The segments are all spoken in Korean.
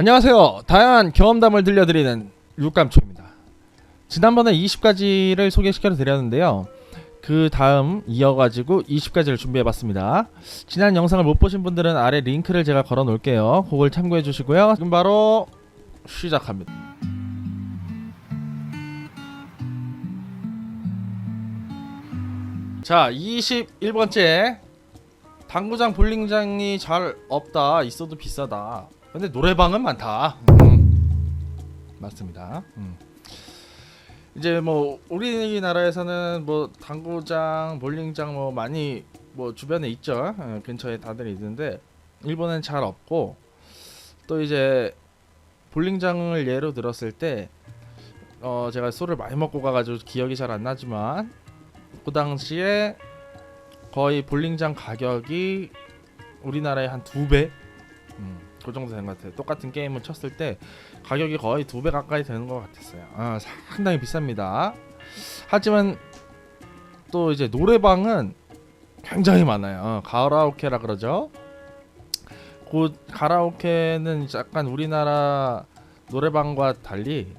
안녕하세요. 다양한 경험담을 들려드리는 육감초입니다. 지난번에 20가지를 소개시켜 드렸는데요. 그 다음 이어가지고 20가지를 준비해봤습니다. 지난 영상을 못 보신 분들은 아래 링크를 제가 걸어 놓을게요. 그걸 참고해 주시고요. 지금 바로 시작합니다. 자, 21번째 당구장 볼링장이 잘 없다. 있어도 비싸다. 근데 노래방은 많다. 음, 맞습니다. 음. 이제 뭐 우리나라에서는 뭐 당구장, 볼링장 뭐 많이 뭐 주변에 있죠. 어, 근처에 다들 있는데 일본은 잘 없고 또 이제 볼링장을 예로 들었을 때 어, 제가 술을 많이 먹고 가가지고 기억이 잘 안 나지만 그 당시에 거의 볼링장 가격이 우리나라의 한 두 배, 음, 그 정도 된 것 같아요. 똑같은 게임을 쳤을 때 가격이 거의 두 배 가까이 되는 것 같았어요. 아, 상당히 비쌉니다. 하지만 또 이제 노래방은 굉장히 많아요. 어, 가라오케라 그러죠. 그 가라오케는 약간 우리나라 노래방과 달리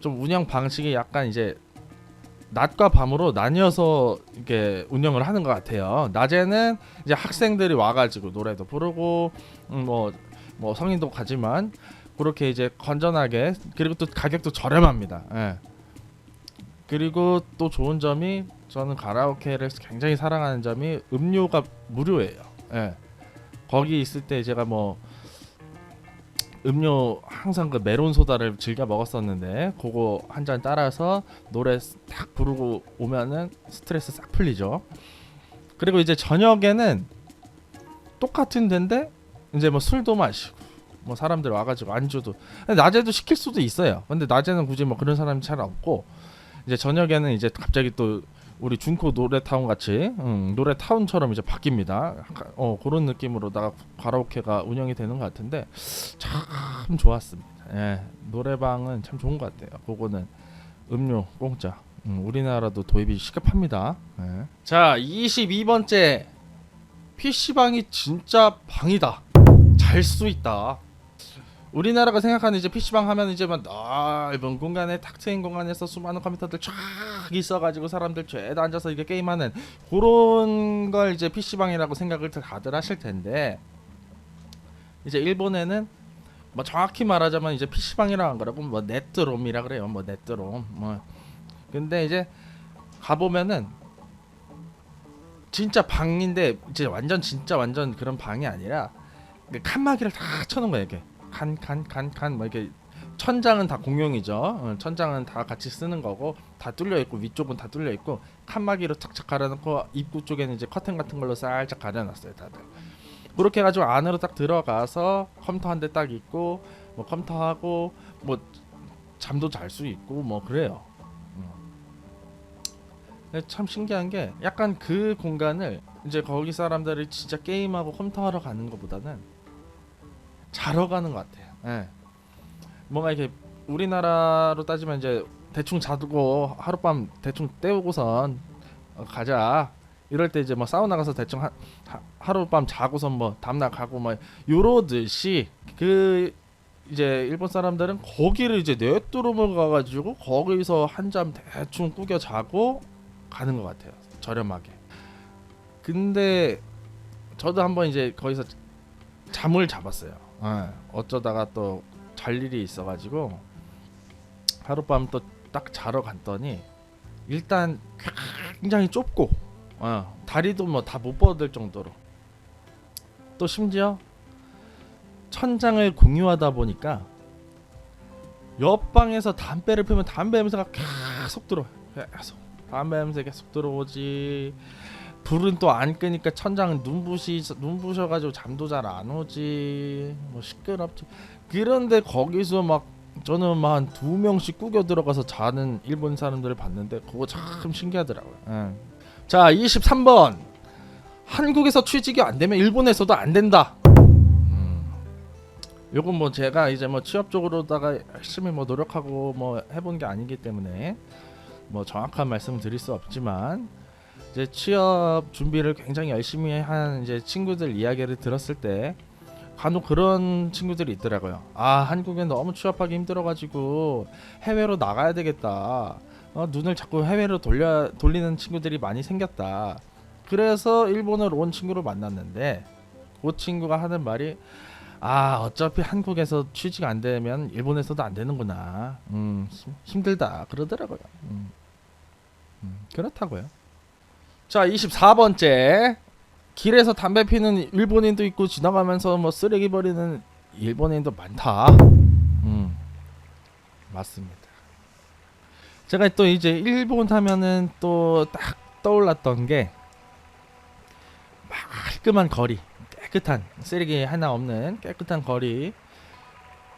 좀 운영 방식이 약간 이제 낮과 밤으로 나뉘어서 이렇게 운영을 하는 것 같아요. 낮에는 이제 학생들이 와가지고 노래도 부르고 음, 뭐, 뭐 성인도 가지만 그렇게 이제 건전하게 그리고 또 가격도 저렴합니다. 예. 그리고 또 좋은 점이 저는 가라오케를 굉장히 사랑하는 점이 음료가 무료예요. 예. 거기 있을 때 제가 뭐 음료 항상 그 메론 소다를 즐겨 먹었었는데 그거 한 잔 따라서 노래 딱 부르고 오면은 스트레스 싹 풀리죠. 그리고 이제 저녁에는 똑같은 데인데 이제 뭐 술도 마시고 뭐 사람들 와가지고 안주도 낮에도 시킬 수도 있어요. 근데 낮에는 굳이 뭐 그런 사람이 잘 없고 이제 저녁에는 이제 갑자기 또 우리 중코 노래타운 같이 음, 노래타운처럼 이제 바뀝니다. 어 그런 느낌으로다가 가라오케가 운영이 되는 것 같은데 참 좋았습니다. 예, 노래방은 참 좋은 것 같아요. 그거는 음료 공짜. 음, 우리나라도 도입이 시급합니다. 예. 자, 22번째 PC방이 진짜 방이다. 잘 수 있다. 우리나라가 생각하는 이제 PC방 하면 이제 막 넓은 공간에 탁 트인 공간에서 수많은 컴퓨터들 쫙 있어가지고 사람들 죄다 앉아서 이게 게임하는 그런 걸 이제 PC방이라고 생각을 다들 하실 텐데 이제 일본에는 뭐 정확히 말하자면 이제 PC방이라고 한 거라고 뭐 네트롬이라 그래요 뭐 네트롬 뭐 근데 이제 가보면은 진짜 방인데 이제 완전 진짜 완전 그런 방이 아니라 그 칸막이를 다 쳐놓은 거예요 이렇게. 칸 칸 칸 칸 뭐 이렇게 천장은 다 공용이죠. 어, 천장은 다 같이 쓰는 거고 다 뚫려 있고 위쪽은 다 뚫려 있고 칸막이로 착착 갈아놓고 입구 쪽에는 이제 커튼 같은 걸로 살짝 가려놨어요 다들. 그렇게 해가지고 안으로 딱 들어가서 컴퓨터 한 대 딱 있고 뭐 컴퓨터 하고 뭐 잠도 잘 수 있고 뭐 그래요. 음. 참 신기한 게 약간 그 공간을 이제 거기 사람들이 진짜 게임하고 컴퓨터 하러 가는 것보다는 자러 가는 것 같아요. 예. 뭔가 이렇게 우리나라로 따지면 이제 대충 자두고 하룻밤 대충 때우고선 어, 가자. 이럴 때 이제 뭐 사우나 가서 대충 하, 하, 하룻밤 자고선 뭐 다음날 가고 뭐 요러듯이 그 이제 일본 사람들은 거기를 이제 네트룸을 가가지고 거기서 한 잠 대충 꾸겨 자고 가는 것 같아요. 저렴하게. 근데 저도 한번 이제 거기서 잠을 잡았어요. 예, 어쩌다가 또 잘 일이 있어가지고 하룻밤 또 딱 자러 갔더니 일단 굉장히 좁고 어, 다리도 뭐 다 못 뻗을 정도로. 또 심지어 천장을 공유하다 보니까 옆방에서 담배를 피우면 담배 냄새가 계속 들어 계속. 담배 냄새 계속 들어오지 불은 또 안 끄니까 천장은 눈부시 눈부셔가지고 잠도 잘 안 오지 뭐 시끄럽지 그런데 거기서 막 저는 막한두 명씩 꾸겨 들어가서 자는 일본 사람들을 봤는데 그거 참 신기하더라고요. 예. 자 23번 한국에서 취직이 안 되면 일본에서도 안 된다. 음. 요건 뭐 제가 이제 뭐 취업 쪽으로다가 열심히 뭐 노력하고 뭐 해본 게 아니기 때문에 뭐 정확한 말씀 드릴 수 없지만 이제 취업 준비를 굉장히 열심히 한 이제 친구들 이야기를 들었을 때 간혹 그런 친구들이 있더라고요. 아 한국에 너무 취업하기 힘들어가지고 해외로 나가야 되겠다. 어, 눈을 자꾸 해외로 돌려 돌리는 친구들이 많이 생겼다. 그래서 일본을 온 친구를 만났는데 그 친구가 하는 말이 아 어차피 한국에서 취직 안 되면 일본에서도 안 되는구나. 음 힘- 힘들다 그러더라고요. 음, 음, 그렇다고요. 자 24번째 길에서 담배 피는 일본인도 있고 지나가면서 뭐 쓰레기 버리는 일본인도 많다. 음 맞습니다. 제가 또 이제 일본 하면은 또 딱 떠올랐던 게 깔끔한 거리, 깨끗한 쓰레기 하나 없는 깨끗한 거리.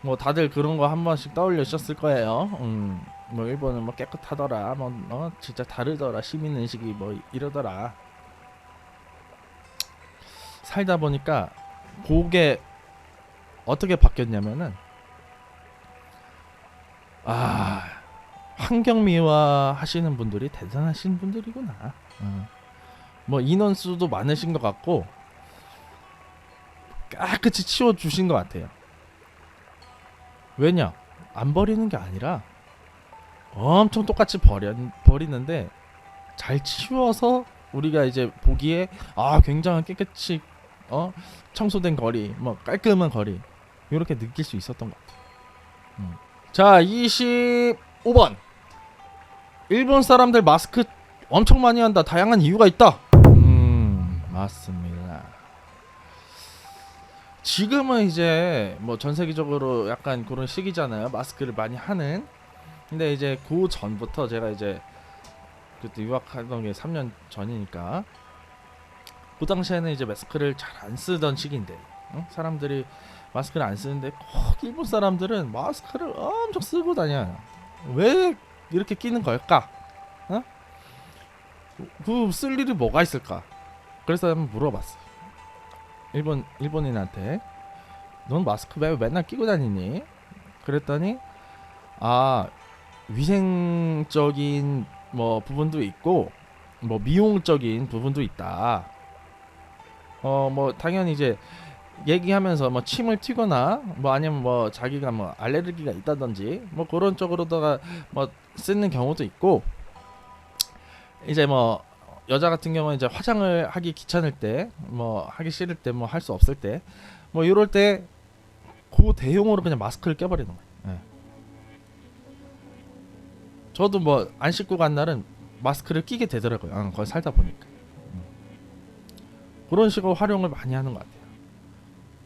뭐 다들 그런 거 한 번씩 떠올리셨을 거예요. 음, 뭐 일본은 뭐 깨끗하더라, 뭐 어, 진짜 다르더라, 시민 의식이 뭐 이러더라. 살다 보니까 그게 어떻게 바뀌었냐면은 아 환경미화 하시는 분들이 대단하신 분들이구나. 어. 뭐 인원수도 많으신 것 같고 깨끗이 치워 주신 것 같아요. 왜냐? 안 버리는 게 아니라 엄청 똑같이 버려 버리는데 잘 치워서 우리가 이제 보기에 아 굉장한 깨끗이 어 청소된 거리, 뭐 깔끔한 거리 이렇게 느낄 수 있었던 것 같아요. 음. 자, 25번. 일본 사람들 마스크 엄청 많이 한다. 다양한 이유가 있다. 음, 맞습니다. 지금은 이제 뭐 전 세계적으로 약간 그런 시기잖아요. 마스크를 많이 하는. 근데 이제 그 전부터 제가 이제 그때 유학하던 게 3년 전이니까 그 당시에는 이제 마스크를 잘 안 쓰던 시기인데 응? 사람들이 마스크를 안 쓰는데 꼭 일본 사람들은 마스크를 엄청 쓰고 다녀요. 왜 이렇게 끼는 걸까? 어? 그쓸 일이 뭐가 있을까? 그래서 한번 물어봤어. 일본 일본인한테 넌 마스크 왜 맨날 끼고 다니니? 그랬더니 아 위생적인 뭐 부분도 있고 뭐 미용적인 부분도 있다. 어 뭐 당연히 이제 얘기하면서 뭐 침을 튀거나 뭐 아니면 뭐 자기가 뭐 알레르기가 있다든지 뭐 그런 쪽으로다가 뭐 쓰는 경우도 있고 이제 뭐 여자 같은 경우는 이제 화장을 하기 귀찮을 때 뭐 하기 싫을 때 뭐 할 수 없을 때 뭐 이럴 때 그 대용으로 그냥 마스크를 껴버리는 거예요. 저도 뭐 안 씻고 간 날은 마스크를 끼게 되더라고요. 아, 거기 살다 보니까 음. 그런 식으로 활용을 많이 하는 것 같아요.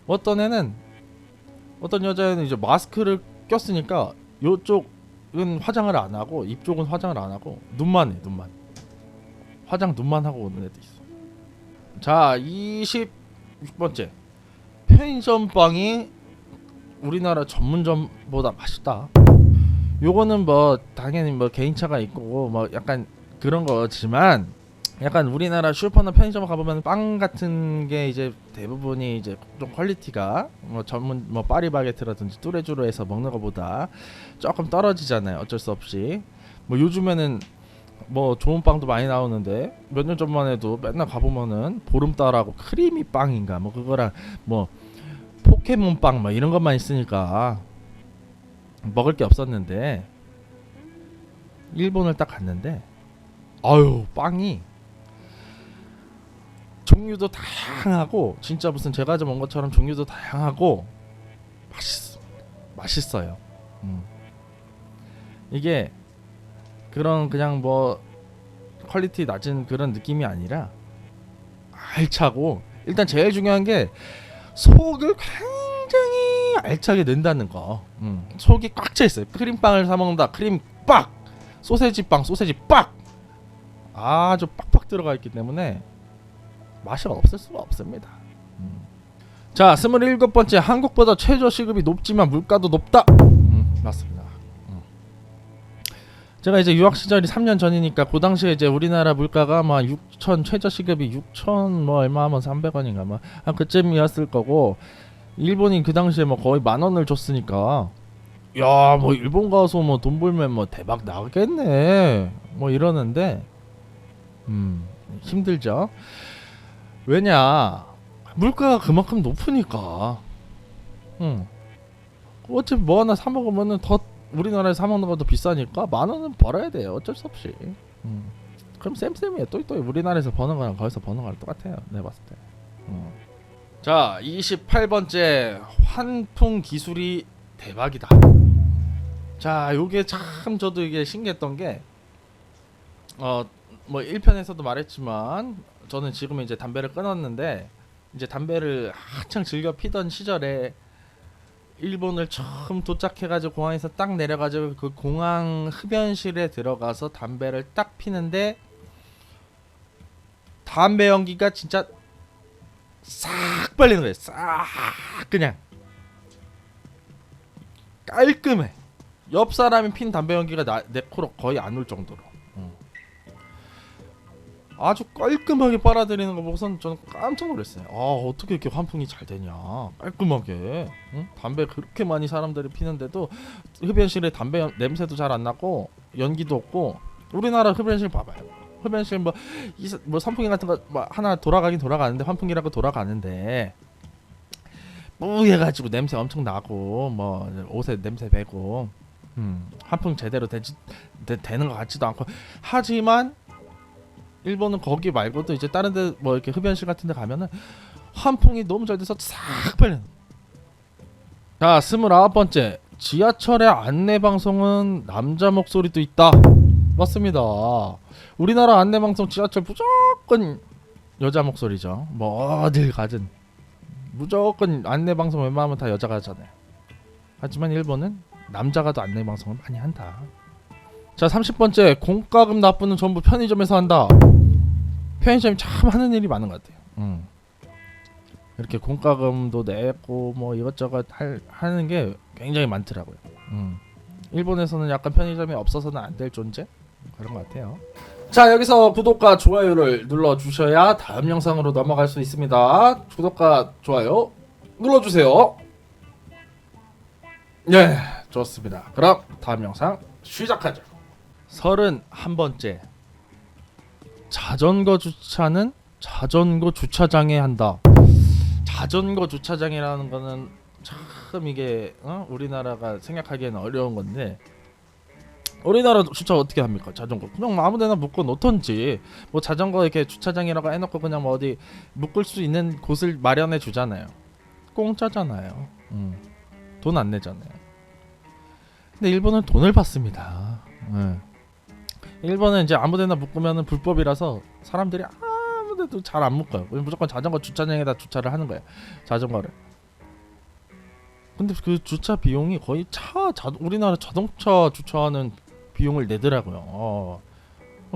어떤 애는 어떤 여자애는 이제 마스크를 꼈으니까 요쪽은 화장을 안 하고 입 쪽은 화장을 안 하고 눈만 해 눈만 화장 눈만 하고 오는 애도 있어. 자 26번째 편의점 빵이 우리나라 전문점보다 맛있다. 요거는 뭐 당연히 뭐 개인차가 있고 뭐 약간 그런 거지만 약간 우리나라 슈퍼나 편의점 가보면 빵 같은 게 이제 대부분이 이제 좀 퀄리티가 뭐 전문 뭐 파리바게트라든지 뚜레쥬르에서 먹는 것보다 조금 떨어지잖아요. 어쩔 수 없이 뭐 요즘에는 뭐 좋은 빵도 많이 나오는데 몇 년 전만 해도 맨날 가보면은 보름달하고 크리미 빵인가 뭐 그거랑 뭐 포켓몬 빵 뭐 이런 것만 있으니까 먹을 게 없었는데 일본을 딱 갔는데 아유 빵이 종류도 다양하고 진짜 무슨 제가 좀 온 것처럼 종류도 다양하고 맛있 맛있어요. 음. 이게 그런 그냥 뭐 퀄리티 낮은 그런 느낌이 아니라 알차고 일단 제일 중요한 게 속을 굉장히 알차게 넣는다는 거. 음. 속이 꽉 차 있어요. 크림빵을 사 먹는다. 크림 빡. 소세지 빵, 소세지 빡. 아주 빡빡 들어가 있기 때문에 맛이 없을 수가 없습니다. 음. 자, 스물일곱 번째 한국보다 최저 시급이 높지만 물가도 높다. 음, 맞습니다. 음. 제가 이제 유학 시절이 3년 전이니까 그 당시에 이제 우리나라 물가가 막 6천 최저 시급이 6천 뭐 얼마 하면 300원인가 뭐한 그쯤이었을 거고 일본이 그 당시에 뭐 거의 만 원을 줬으니까 야 뭐 일본 가서 뭐 돈 벌면 뭐 대박 나겠네 뭐 이러는데 음 힘들죠 왜냐 물가가 그만큼 높으니까 응. 어차피 뭐 하나 사 먹으면은 더 우리나라에 사 먹는 것도 비싸니까 만 원은 벌어야 돼요. 어쩔 수 없이. 음. 그럼 쌤쌤이에요. 또또 우리나라에서 버는 거랑 거기서 버는 거랑 똑같아요. 내가 봤을 때. 음. 자, 28번째 환풍 기술이 대박이다. 자, 요게 참 저도 이게 신기했던 게 어, 뭐 1편에서도 말했지만 저는 지금 이제 담배를 끊었는데 이제 담배를 한창 즐겨 피던 시절에 일본을 처음 도착해 가지고 공항에서 딱 내려 가지고 그 공항 흡연실에 들어가서 담배를 딱 피는데 담배 연기가 진짜 싹 빨리는 거예요. 싹 그냥 깔끔해. 옆 사람이 핀 담배 연기가 나, 내 코로 거의 안 올 정도로. 음. 아주 깔끔하게 빨아들이는 거 보고선 저는 깜짝 놀랐어요. 아 어떻게 이렇게 환풍이 잘 되냐? 깔끔하게. 응? 담배 그렇게 많이 사람들이 피는데도 흡연실에 담배 연- 냄새도 잘 안 나고 연기도 없고 우리나라 흡연실 봐봐요. 흡연실 뭐, 이, 사- 뭐 선풍기 같은 거 뭐 하나 돌아가긴 돌아가는데 환풍기라고 돌아가는데 뿌해가지고 냄새 엄청 나고 뭐 옷에 냄새 배고 음, 환풍 제대로 되지 되, 되는 것 같지도 않고 하지만 일본은 거기 말고도 이제 다른 데 뭐 이렇게 흡연실 같은 데 가면은 환풍이 너무 잘 돼서 싹 빨려. 자, 스물아홉 번째. 지하철의 안내 방송은 남자 목소리도 있다. 맞습니다. 우리나라 안내 방송 지하철 무조건 여자 목소리죠. 뭐 어딜 가든 무조건 안내 방송 웬만하면 다 여자가 하잖아요. 하지만 일본은 남자가 도 안내 방송을 많이 한다. 자, 30번째. 공과금 납부는 전부 편의점에서 한다. 편의점이 참 하는 일이 많은 것 같아요. 음. 이렇게 공과금도 내고 뭐 이것저것 할, 하는 게 굉장히 많더라고요. 음. 일본에서는 약간 편의점이 없어서는 안 될 존재 그런 것 같아요. 자 여기서 구독과 좋아요를 눌러 주셔야 다음 영상으로 넘어갈 수 있습니다. 구독과 좋아요 눌러 주세요. 네, 좋습니다. 그럼 다음 영상 시작하죠. 서른 한 번째. 자전거 주차는 자전거 주차장에 한다. 자전거 주차장이라는 거는 참 이게 어? 우리나라가 생각하기에는 어려운 건데 우리나라 주차 어떻게 합니까? 자전거 그냥 뭐 아무데나 묶어 놓던지 뭐 자전거 이렇게 주차장이라고 해놓고 그냥 뭐 어디 묶을 수 있는 곳을 마련해 주잖아요. 공짜잖아요. 음. 돈안 내잖아요. 근데 일본은 돈을 받습니다. 예. 일본은 이제 아무데나 묶으면은 불법이라서 사람들이 아무데도 잘 안 묶어요. 무조건 자전거 주차장에다 주차를 하는 거예요. 자전거를. 근데 그 주차 비용이 거의 차 자, 우리나라 자동차 주차하는 비용을 내더라고요. 어.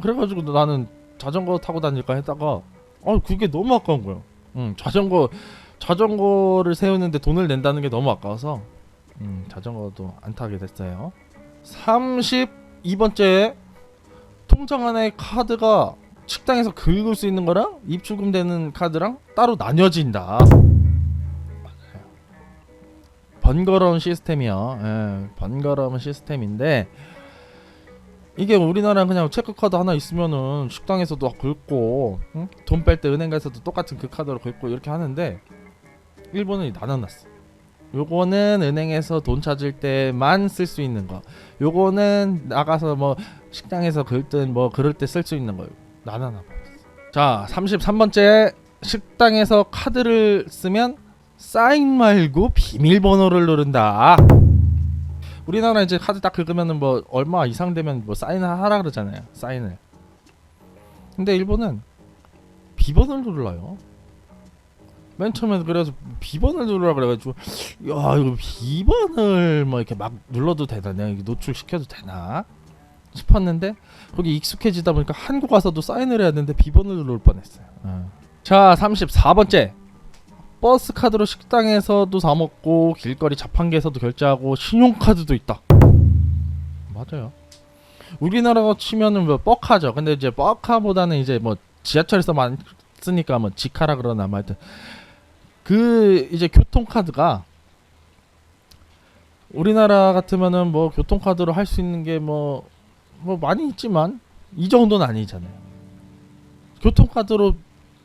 그래가지고 나는 자전거 타고 다닐까 했다가 어 그게 너무 아까운 거예요. 음, 자전거 자전거를 세우는데 돈을 낸다는 게 너무 아까워서 음, 자전거도 안 타게 됐어요. 32번째 통장 안에 카드가 식당에서 긁을 수 있는 거랑 입출금 되는 카드랑 따로 나뉘어진다. 번거로운 시스템이요. 예, 번거로운 시스템인데 이게 우리나라는 그냥 체크카드 하나 있으면은 식당에서도 긁고 돈뺄 때 은행 가서도 똑같은 그 카드로 긁고 이렇게 하는데 일본은 나눠놨어. 요거는 은행에서 돈 찾을 때만 쓸 수 있는 거. 요거는 나가서 뭐 식당에서 긁든 뭐 그럴 때 쓸 수 있는 거. 나눠놔 버렸어. 자, 33번째 식당에서 카드를 쓰면 사인 말고 비밀번호를 누른다. 우리나라 이제 카드 딱 긁으면은 뭐 얼마 이상 되면 뭐 사인을 하라 그러잖아요. 사인을. 근데 일본은 비번을 눌러요. 맨 처음에 그래서 비번을 누르라 그래가지고 야 이거 비번을 뭐 이렇게 막 눌러도 되나 내가 노출시켜도 되나 싶었는데 거기 익숙해지다 보니까 한국 와서도 사인을 해야 되는데 비번을 누를 뻔했어요. 어. 자 34번째 버스 카드로 식당에서도 사 먹고 길거리 자판기에서도 결제하고 신용카드도 있다. 맞아요. 우리나라가 치면은 뭐 뻑하죠. 근데 이제 뻑하보다는 이제 뭐 지하철에서만 쓰니까 뭐 지카라 그러나 뭐 하여튼 그 이제 교통카드가 우리나라 같으면은 뭐 교통카드로 할 수 있는 게뭐뭐 많이 있지만 이 정도는 아니잖아요. 교통카드로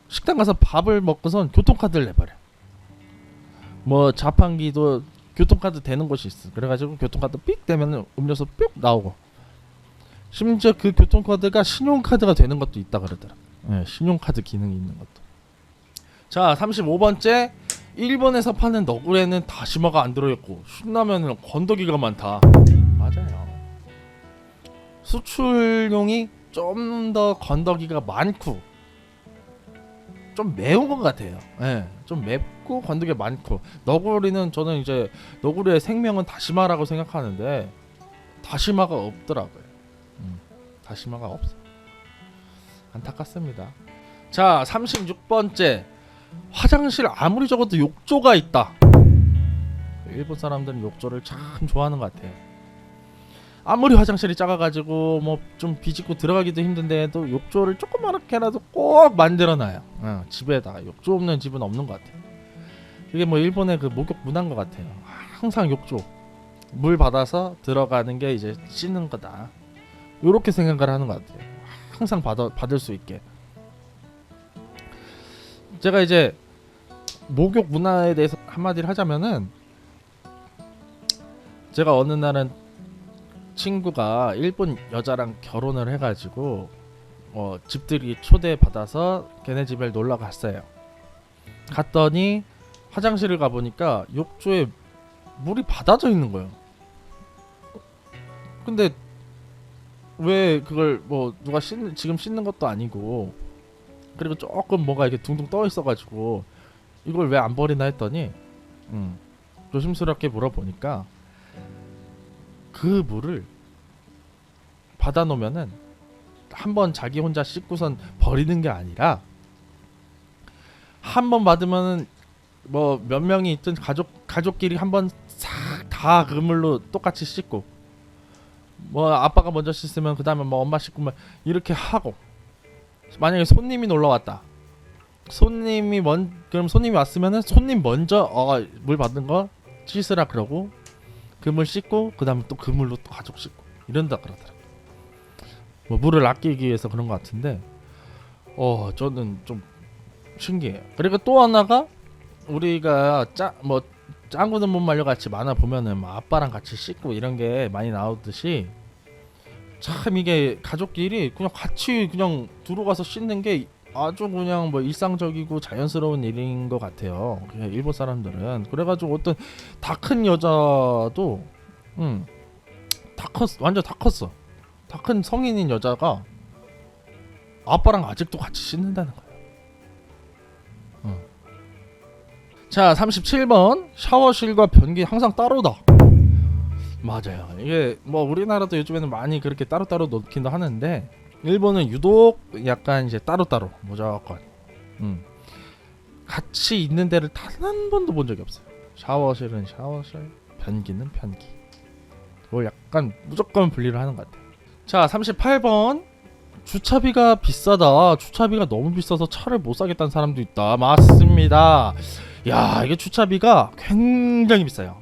식당 가서 밥을 먹고선 교통카드를 내버려. 뭐 자판기도 교통카드 되는 곳이 있어. 그래가지고 교통카드 삑 되면 음료수 뿅 나오고. 심지어 그 교통카드가 신용카드가 되는 것도 있다 그러더라. 예, 신용카드 기능이 있는 것도. 자, 35번째. 일본에서 파는 너구리에는 다시마가 안 들어있고 신라면은 건더기가 많다. 맞아요. 수출용이 좀 더 건더기가 많고 좀 매운 것 같아요. 예, 좀 맵고 건더기가 많고 너구리는 저는 이제 너구리의 생명은 다시마라고 생각하는데 다시마가 없더라고요. 음, 다시마가 없어. 안타깝습니다. 자, 36번째. 화장실 아무리 적어도 욕조가 있다. 일본 사람들은 욕조를 참 좋아하는 것 같아요. 아무리 화장실이 작아가지고 뭐 좀 비집고 들어가기도 힘든데도 욕조를 조그맣게라도 꼭 만들어놔요. 어, 집에다가 욕조 없는 집은 없는 것 같아요. 이게 뭐 일본의 그 목욕 문화인 것 같아요. 항상 욕조 물 받아서 들어가는 게 이제 씻는 거다. 요렇게 생각을 하는 것 같아요. 항상 받아 받을 수 있게. 제가 이제 목욕 문화에 대해서 한마디를 하자면은 제가 어느 날은 친구가 일본 여자랑 결혼을 해가지고 어, 집들이 초대 받아서 걔네 집에 놀러 갔어요. 갔더니 화장실을 가 보니까 욕조에 물이 받아져 있는 거예요. 근데 왜 그걸 뭐 누가 씻는 지금 씻는 것도 아니고 그리고 조금 뭐가 이렇게 둥둥 떠 있어가지고 이걸 왜 안 버리나 했더니 음, 조심스럽게 물어보니까 그 물을 받아 놓으면은 한 번 자기 혼자 씻고선 버리는 게 아니라 한 번 받으면은 뭐 몇 명이 있든 가족 가족끼리 한 번 싹 다 그 물로 똑같이 씻고 뭐 아빠가 먼저 씻으면 그 다음에 뭐 엄마 씻고 막 이렇게 하고 만약에 손님이 놀러 왔다. 손님이 먼 그럼 손님이 왔으면은 손님 먼저 어, 물 받은 거 씻으라 그러고 그물 씻고 그 다음에 또 그 물로 또 가족 씻고 이런다 그러더라. 뭐 물을 아끼기 위해서 그런 것 같은데 어 저는 좀 신기해요. 그리고 또 하나가 우리가 짜뭐 짱구는 못 말려 같이 만화 보면은 뭐 아빠랑 같이 씻고 이런 게 많이 나오듯이 참 이게 가족끼리 그냥 같이 그냥 들어가서 씻는 게 아주 그냥 뭐 일상적이고 자연스러운 일인 것 같아요. 그냥 일본 사람들은 그래가지고 어떤 다 큰 여자도 음 다 컸 완전 다 컸어. 다 큰 성인인 여자가 아빠랑 아직도 같이 씻는다는 거예요. 어. 자 37번 샤워실과 변기 항상 따로다. 맞아요. 이게 뭐 우리나라도 요즘에는 많이 그렇게 따로따로 놓긴도 하는데 일본은 유독 약간 이제 따로따로 무조건 음. 같이 있는 데를 단 한 번도 본 적이 없어요. 샤워실은 샤워실, 변기는 변기. 뭐 약간 무조건 분리를 하는 것 같아요. 자, 38번 주차비가 비싸다. 주차비가 너무 비싸서 차를 못 사겠다는 사람도 있다. 맞습니다. 야, 이게 주차비가 굉장히 비싸요.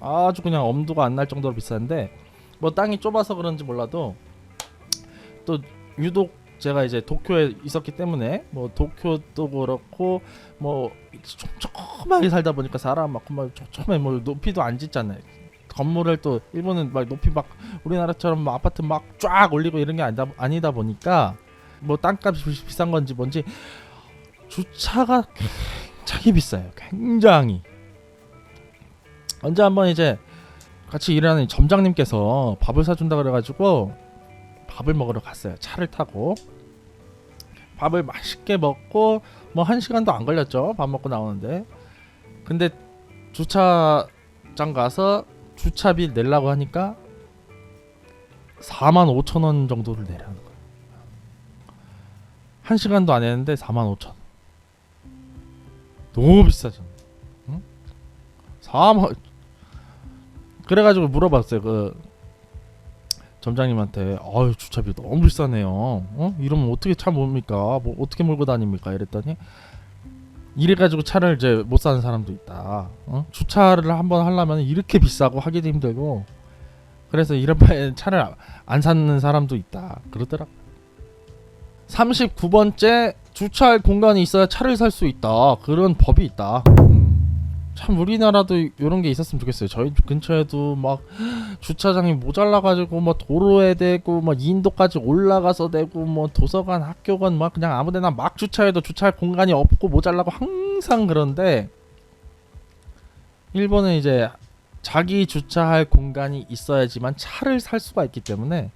아주 그냥 엄두가 안 날 정도로 비싼데 뭐 땅이 좁아서 그런지 몰라도 또 유독 제가 이제 도쿄에 있었기 때문에 뭐 도쿄도 그렇고 뭐 촘촘하게 살다 보니까 사람 많고 막 촘촘해 뭐 높이도 안 짓잖아요. 건물을 또 일본은 막 높이 막 우리나라처럼 막 아파트 막 쫙 올리고 이런 게 아니다, 아니다 보니까 뭐 땅값이 비- 비싼 건지 뭔지 주차가 굉장히 비싸요. 굉장히 언제 한번 이제 같이 일하는 점장님께서 밥을 사준다 그래가지고 밥을 먹으러 갔어요. 차를 타고 밥을 맛있게 먹고 뭐 한 시간도 안 걸렸죠. 밥 먹고 나오는데 근데 주차장 가서 주차비 내려고 하니까 4만 5천 원 정도를 내라는 거예요. 한 시간도 안 했는데 4만 5천. 너무 비싸죠. 응? 4만 그래가지고 물어봤어요. 그 점장님한테 아유 주차비 너무 비싸네요. 어? 이러면 어떻게 차 뭡니까? 뭐 어떻게 몰고 다닙니까? 이랬더니 이래가지고 차를 이제 못 사는 사람도 있다. 어? 주차를 한번 하려면 이렇게 비싸고 하기도 힘들고 그래서 이런 바에 차를 아- 안 사는 사람도 있다. 그러더라. 39번째 주차할 공간이 있어야 차를 살 수 있다. 그런 법이 있다. 음. 참 우리나라도 이런 게 있었으면 좋겠어요. 저희 근처에도 막 주차장이 모자라가지고 뭐 도로에 대고 뭐 인도까지 올라가서 대고 뭐 도서관, 학교관 막 그냥 아무데나 막 주차해도 주차할 공간이 없고 모자라고 항상 그런데 일본은 이제 자기 주차할 공간이 있어야지만 차를 살 수가 있기 때문에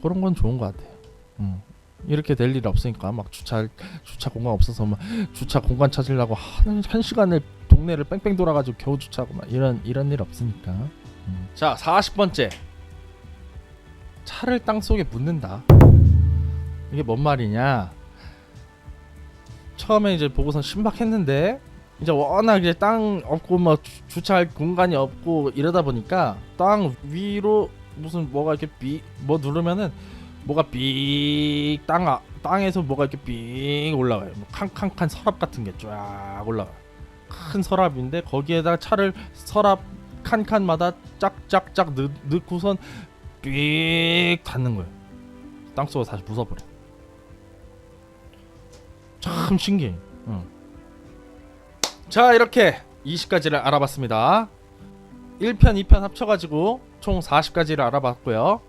그런 건 좋은 것 같아요. 음. 이렇게 될 일 없으니까 막 주차 주차 공간 없어서 막 주차 공간 찾으려고 한, 한 시간을 동네를 뺑뺑 돌아가지고 겨우 주차하고 막 이런 이런 일 없으니까. 음. 자 40번째 차를 땅 속에 묻는다. 이게 뭔 말이냐? 처음에 이제 보고선 신박했는데 이제 워낙 이제 땅 없고 뭐 주- 주차할 공간이 없고 이러다 보니까 땅 위로 무슨 뭐가 이렇게 삐뭐 누르면은 뭐가 삐땅 아, 땅에서 뭐가 이렇게 삐 올라가요. 뭐 칸칸칸 서랍 같은 게 쫙 올라가. 큰 서랍인데 거기에다 차를 서랍 칸칸마다 짝짝짝 넣, 넣고선 삐 닫는 거예요. 땅 속으로 다시 부숴버려. 참 신기해. 응. 자 이렇게 20가지를 알아봤습니다. 1편, 2편 합쳐가지고 총 40가지를 알아봤고요.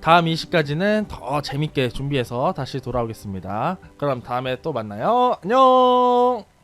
다음 20가지는 더 재밌게 준비해서 다시 돌아오겠습니다. 그럼 다음에 또 만나요. 안녕!